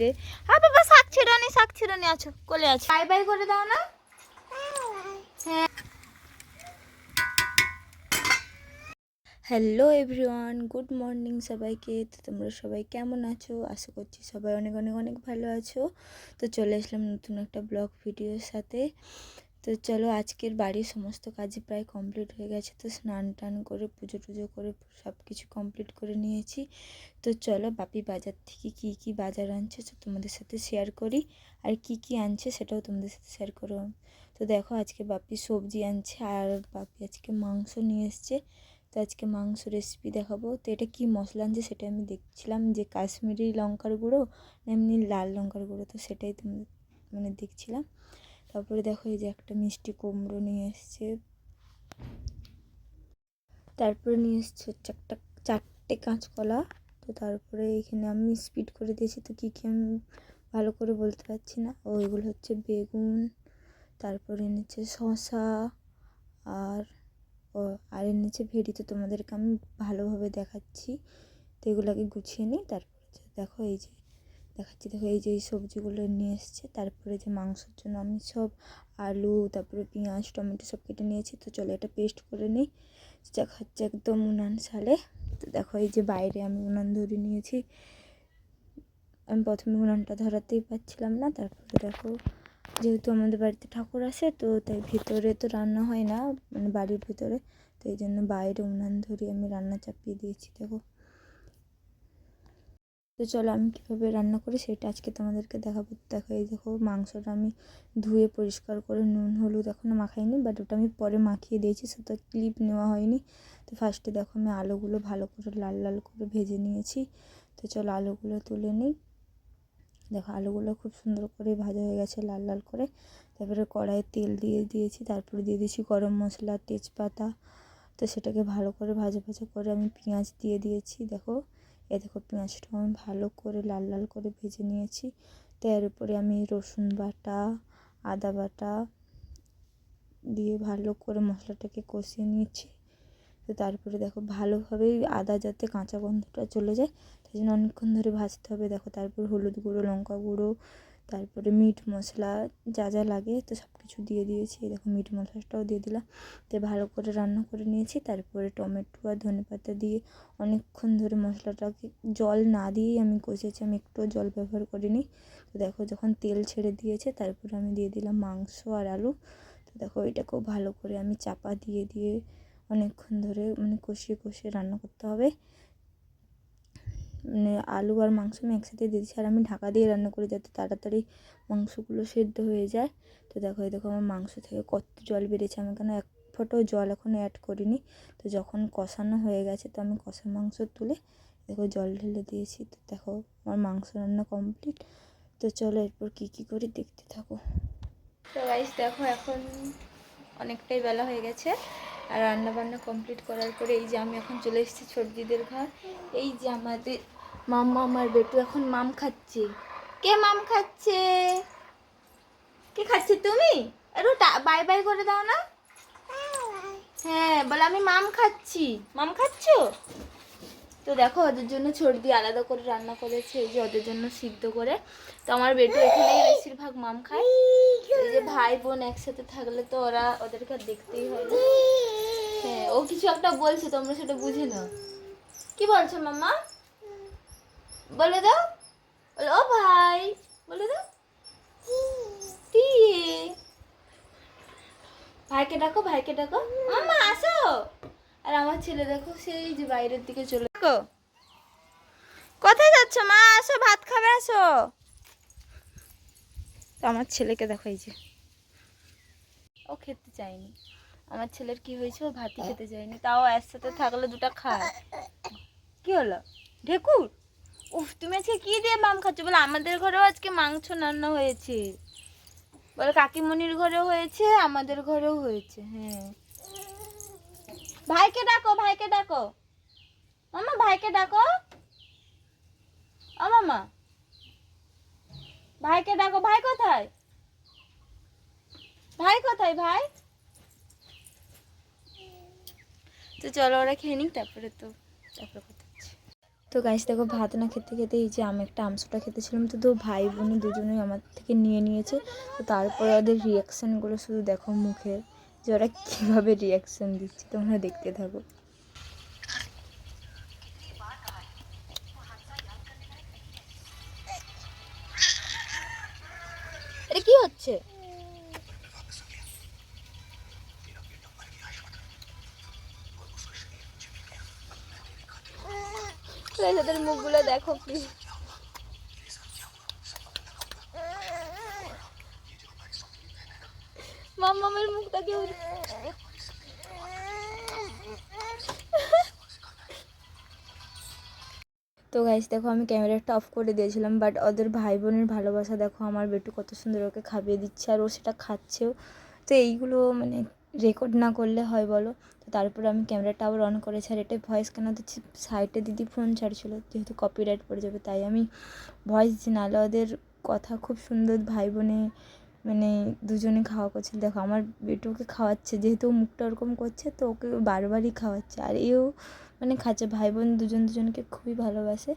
রে হ্যাঁ বাবা শাক ছিড়ানি শাক ছিড়ানি আছো কোলে আছো। বাই বাই করে দাও না? হ্যাঁ হ্যালো এভরিওয়ান গুড মর্নিং সবাইকে। তো তোমরা সবাই কেমন আছো? আশা করছি সবাই অনেক অনেক অনেক ভালো আছো। তো চলে আসলাম নতুন একটা ব্লগ ভিডিওর সাথে। তো চলো আজকের বাড়ির সমস্ত কাজই প্রায় কমপ্লিট হয়ে গেছে। তো স্নান টান করে, পুজো টুজো করে সব কিছু কমপ্লিট করে নিয়েছি। তো চলো বাপি বাজার থেকে কি কি বাজার আনছে তো তোমাদের সাথে শেয়ার করি। আর কি কি আনছে সেটাও তোমাদের সাথে শেয়ার করো। তো দেখো আজকে বাপি সবজি আনছে আর বাপি আজকে মাংস নিয়ে এসছে। তো আজকে মাংস রেসিপি দেখাবো। তো এটা কি মশলা আনছে সেটা আমি দেখছিলাম যে কাশ্মীরি লঙ্কার গুঁড়ো এমনি লাল লঙ্কার গুঁড়ো, তো সেটাই তুমি মানে দেখছিলাম। তারপরে দেখো এই যে একটা মিষ্টি কুমড়ো নিয়ে এসছে। তারপরে নিয়ে এসছে হচ্ছে একটা চারটে কাঁচকলা। তো তারপরে এখানে আমি স্পিড করে দিয়েছি তো কী কী আমি ভালো করে বলতে পারছি না। ওইগুলো হচ্ছে বেগুন, তারপরে এনেছে শশা আর ও, আর এনেছে ভেড়ি তো তোমাদেরকে আমি ভালোভাবে দেখাচ্ছি। তো এগুলোকে গুছিয়ে নিই, তারপরে দেখো এই যে দেখাচ্ছি। দেখো এই যে এই সবজিগুলো নিয়ে এসছে। তারপরে যে মাংসের জন্য আমি সব আলু, তারপরে পেঁয়াজ, টমেটো সব কেটে নিয়েছি। তো চলো এটা পেস্ট করে নিই। দেখাচ্ছে একদম উনান সালে তো দেখো এই যে বাইরে আমি উনান ধরে নিয়েছি। আমি প্রথমে উনানটা ধরাতেই পারছিলাম না। তারপরে দেখো যেহেতু আমাদের বাড়িতে ঠাকুর আসে তো তাই ভিতরে তো রান্না হয় না মানে বাড়ির ভিতরে। তো এই জন্য বাইরে উনান ধরে আমি রান্না চাপিয়ে দিয়েছি। দেখো তো চলো আমি কীভাবে রান্না করি সেটা আজকে তোমাদেরকে দেখাবো। দেখো, এই দেখো, মাংসটা আমি ধুয়ে পরিষ্কার করে নুন, হলুদ এখনও মাখাইনি বাট ওটা আমি পরে মাখিয়ে দিয়েছি সেটা ক্লিপ নেওয়া হয়নি। তো ফার্স্টে দেখো, আমি আলুগুলো ভালো করে লাল লাল করে ভেজে নিয়েছি। তো চলো আলুগুলো তুলে নিই। দেখো, আলুগুলো খুব সুন্দর করে ভাজা হয়ে গেছে লাল লাল করে। তারপরে কড়াইয়ে তেল দিয়ে দিয়েছি, তারপরে দিয়ে দিয়েছি গরম মশলা, তেজপাতা। তো সেটাকে ভালো করে ভাজা ভাজা করে আমি পেঁয়াজ দিয়ে দিয়েছি, দেখো। এ দেখো পেঁয়াজটা আমি ভালো করে লাল লাল করে ভেজে নিয়েছি। তো এর উপরে আমি রসুন বাটা, আদা বাটা দিয়ে ভালো করে মশলাটাকে কষিয়ে নিয়েছি। তো তারপরে দেখো ভালোভাবেই আদা যাতে কাঁচা গন্ধটা চলে যায়, তাই জন্য অনেকক্ষণ ধরে ভাজতে হবে। দেখো তারপর হলুদ গুঁড়ো, লঙ্কা গুঁড়ো তারপরে মিট মশলা যা যা লাগে তো সব কিছু দিয়ে দিয়েছি। দেখো মিট মশলাটাও দিয়ে দিলাম। তো ভালো করে রান্না করে নিয়েছি। তারপরে টমেটো আর ধনে পাতা দিয়ে অনেকক্ষণ ধরে মশলাটাকে জল না দিয়েই আমি কষেছি। আমি একটুও জল ব্যবহার করিনি। তো দেখো যখন তেল ছেড়ে দিয়েছে, তারপরে আমি দিয়ে দিলাম মাংস আর আলু। তো দেখো এটাকেও ভালো করে আমি চাপা দিয়ে দিয়ে অনেকক্ষণ ধরে মানে কষিয়ে কষিয়ে রান্না করতে হবে। আলু আর মাংস আমি একসাথে দিয়ে দিচ্ছি আর আমি ঢাকা দিয়ে রান্না করি যাতে তাড়াতাড়ি মাংসগুলো সেদ্ধ হয়ে যায়। তো দেখো, এই দেখো আমার মাংস থেকে কত জল বেরিয়েছে। আমি কেন এক ফোঁটাও জল এখনও অ্যাড করিনি। তো যখন কষানো হয়ে গেছে, তো আমি কষা মাংস তুলে দেখো জল ঢেলে দিয়েছি। তো দেখো আমার মাংস রান্না কমপ্লিট তো চলো এরপর কী কী করি দেখতে থাকো। তো গাইস দেখো এখন অনেকটাই বেলা হয়ে গেছে। আর রান্না বান্না কমপ্লিট করার পরে এই যে আমি এখন চলে এসেছি দিদের ঘর এই যে আমাদের মাম্মা আমার বেটু এখন মাম খাচ্ছে। কে মাম খাচ্ছে? কে খাচ্ছে তুমি? একটু বাই বাই করে দাও না। হ্যাঁ বলে আমি মাম খাচ্ছি। মাম খাচ্ছ? তো দেখো, ওদের জন্য ছড়দি আলাদা করে রান্না করেছে, এই যে ওদের জন্য সিদ্ধ করে। তো আমার বেটু এখানেই বেশিরভাগ মাম খায়। এই যে ভাই বোন একসাথে থাকলে তো ওরা ওদেরকে দেখতেই হয় না। হ্যাঁ ও কিছু একটা বলছে, তোমরা সেটা বুঝে নাও। কি বলছো মাম্মা? বলে দাও বলে ও ভাই বলে দাও ভাইকে ডাকো ভাইকে ডাকো। মাম্মা আসো। আর আমার ছেলে দেখো সেই যে বাইরের দিকে চলে দেখো। কোথায় যাচ্ছ মা? আসো ভাত খাবে আসো। তো আমার ছেলেকে দেখো এই যে। ও খেতে চায়নি। আমার ছেলের কি হয়েছে? ও ভাতই খেতে চায়নি। তাও একসাথে থাকলে দুটো খায়। কি হলো? ঢেকুর? উফ, তুমি আজকে কি দিয়ে মাম খাচ্ছ? বলে আমাদের ঘরেও আজকে মাংস রান্না হয়েছে। বলে কাকিমণির ঘরেও হয়েছে, আমাদের ঘরেও হয়েছে হ্যাঁ। ভাইকে ডাকো ভাইকে ডাকো। মামা, ভাইকে ডাকো। ও মামা। ভাইকে ডাকো, ভাই কোথায়? ভাই কোথায়, ভাই? তো চলো ওরা খেয়ে নিক, তারপরে তো, তারপরে কথা। তো গাছ দেখো ভাত না খেতে খেতে এই যে আমি একটা আমসটা খেতেছিলাম, তো তো ভাই বোন দুজনেই আমার থেকে নিয়ে নিয়েছে। তো তারপরে ওদের রিয়াকশানগুলো শুধু দেখো মুখের, যে ওরা কীভাবে রিয়াকশান দিচ্ছে, তোমরা দেখতে থাকো। এটা কি হচ্ছে? তাদের মুখগুলো দেখো প্লিজ মামামের মুখটা কেউ তো গাইস দেখো, আমি ক্যামেরাটা অফ করে দিয়েছিলাম বাট ওদের ভাই বোনের ভালোবাসা, দেখো, আমার বেটু কত সুন্দর ওকে খাইয়ে দিচ্ছে, আর ও সেটা খাচ্ছেও। তো এইগুলো মানে রেকর্ড না করলে হয় বলো? তো তারপরে আমি ক্যামেরাটা আবার অন করেছি আর এটা ভয়েস কেন দিচ্ছি? সাইডে দিদি ফোন ছাড়ছিল, যেহেতু কপিরাইট পড়ে যাবে, তাই আমি ভয়েস দিচ্ছি নাহলে ওদের কথা খুব সুন্দর ভাই বোনে মানে দুজনে খাওয়া করছে দেখো, আমার বেটুকে খাওয়াচ্ছে, যেহেতু মুখটা ওরকম করছে, তো ওকে বারবারই খাওয়াচ্ছে। আর এও মানে খাচ্ছে ভাই বোন দুজন দুজনকে খুবই ভালোবাসে।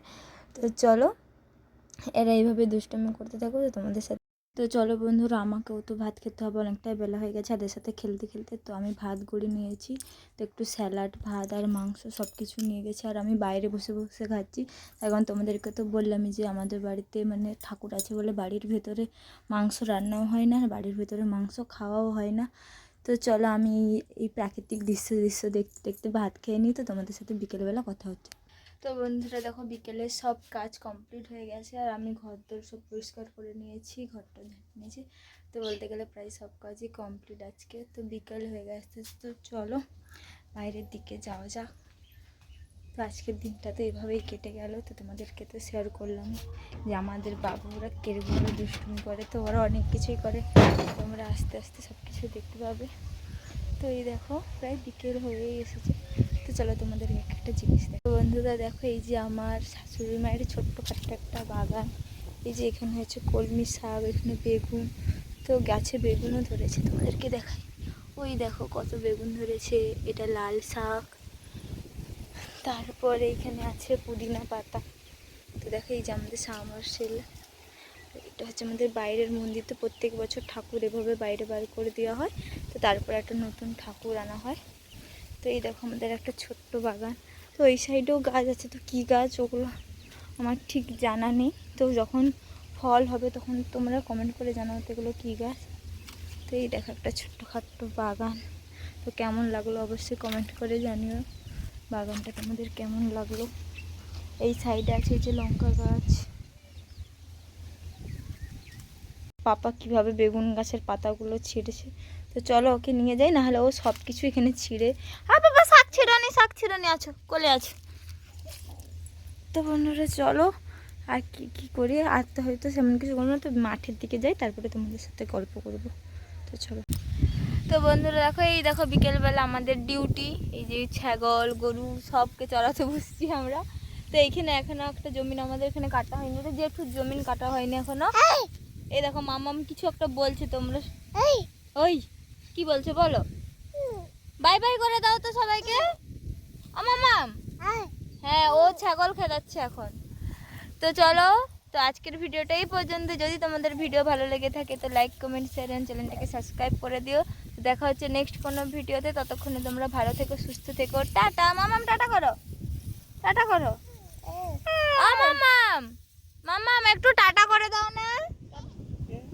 তো চলো, এরা এইভাবে দুষ্টামি করতে থাকো তো তোমাদের সাথে তো চলো বন্ধুরা, আমাকেও তো ভাত খেতে হবে, অনেকটাই বেলা হয়ে গেছে ওদের সাথে খেলতে খেলতে তো আমি ভাত গড়ি নিয়েছি, তো একটু স্যালাড, ভাত আর মাংস সব কিছু নিয়ে গেছি, আর আমি বাইরে বসে বসে খাচ্ছি। এখন তোমাদেরকে তো বললামই যে আমাদের বাড়িতে মানে ঠাকুর আছে বলে বাড়ির ভেতরে মাংস রান্নাও হয় না, আর বাড়ির ভেতরে মাংস খাওয়াও হয় না। তো চলো আমি এই প্রাকৃতিক দৃশ্য দৃশ্য দেখতে দেখতে ভাত খেয়ে নিই, তো তোমাদের সাথে বিকেলবেলা কথা হচ্ছে। তো বন্ধুরা দেখো বিকেলে সব কাজ কমপ্লিট হয়ে গেছে আর আমি ঘর দোর সব পরিষ্কার করে নিয়েছি, ঘরটা ঝেঁটে নিয়েছি তো বলতে গেলে প্রায় সব কাজই কমপ্লিট আজকে, তো বিকেল হয়ে গেছে, তো চলো বাইরের দিকে যাওয়া যাক। তো আজকের দিনটা তো এভাবেই কেটে গেল, তো তোমাদেরকে তো শেয়ার করলাম যে আমাদের বাবুরা কিরকমভাবে দুষ্টুমি করে, তো ওরা অনেক কিছুই করে, তোমরা আস্তে আস্তে সব কিছু দেখতে পাবে। তো এই দেখো, প্রায় বিকেল হয়েই এসেছে। চলো তোমাদের এক একটা জিনিস দেখো। বন্ধুরা, দেখো এই যে আমার শাশুড়ি মায়ের ছোট্ট খাট্ট একটা বাগান। এই যে এখানে হচ্ছে কলমি শাক, এখানে বেগুন। তো গাছে বেগুনও ধরেছে, তোমাদেরকে দেখাই। ওই দেখো কত বেগুন ধরেছে, এটা লাল শাক। তারপরে এখানে আছে পুদিনা পাতা। তো দেখো এই যে আমাদের সামারসেল এটা হচ্ছে আমাদের বাইরের মন্দির, তো প্রত্যেক বছর ঠাকুর এভাবে বাইরে বার করে দেওয়া হয়। তো তারপর একটা নতুন ঠাকুর আনা হয়। তো এই দেখো আমাদের একটা ছোট্ট বাগান। তো এই সাইডেও গাছ আছে, তো কী গাছ ওগুলো আমার ঠিক জানা নেই। তো যখন ফল হবে তখন তোমরা কমেন্ট করে জানাও তো এগুলো কী গাছ। তো এই দেখো একটা ছোট্ট খাট্ট বাগান। তো কেমন লাগল অবশ্যই কমেন্ট করে জানিও। বাগানটা তোমাদের কেমন লাগল? এই সাইডে আছে যে লঙ্কা গাছ। পাপা কীভাবে বেগুন গাছের পাতাগুলো ছিঁড়েছে তো চলো ওকে নিয়ে যাই নাহলে ও সব কিছু এখানে ছিঁড়ে হ্যাঁ বাবা শাক ছিঁড়ানি শাক ছিঁড়ানি আছো কোলে আছো। তো বন্ধুরা চলো আর কি কি করি? আর তো হয়তো সেমন কিছু করব না তো মাঠের দিকে যাই তারপরে তোমাদের সাথে গল্প করব। তো চলো। তো বন্ধুরা দেখো এই দেখো বিকেলবেলা আমাদের ডিউটি এই যে ছাগল গরু সবকে চড়াতে বসছি আমরা। তো এইখানে এখনও একটা জমিন আমাদের এখানে কাটা হয়নি রে যেহেতু জমিন কাটা হয়নি এখনও। এই! দেখো মামাম কিছু একটা বলছে তোমরা। ওই! কি বলছে বলো? বাই বাই করে দাও তো সবাইকে। ও মামাম হ্যাঁ ও ছাগল খেলাচ্ছে এখন। তো চলো তো আজকের ভিডিওটা এই পর্যন্ত। যদি তোমাদের ভিডিও ভালো লেগে থাকে তো লাইক কমেন্ট শেয়ার এন্ড চ্যানেলটাকে সাবস্ক্রাইব করে দিও। তো দেখা হচ্ছে নেক্সট কোনো ভিডিওতে। ততক্ষণে তোমরা ভালো থেকো সুস্থ থেকো। টাটা মামাম টাটা করো। টাটা করো। ও মামাম। মামাম একটু টাটা করে দাও না।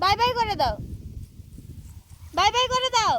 বাই বাই করে দাও। বাই বাই করে দাও।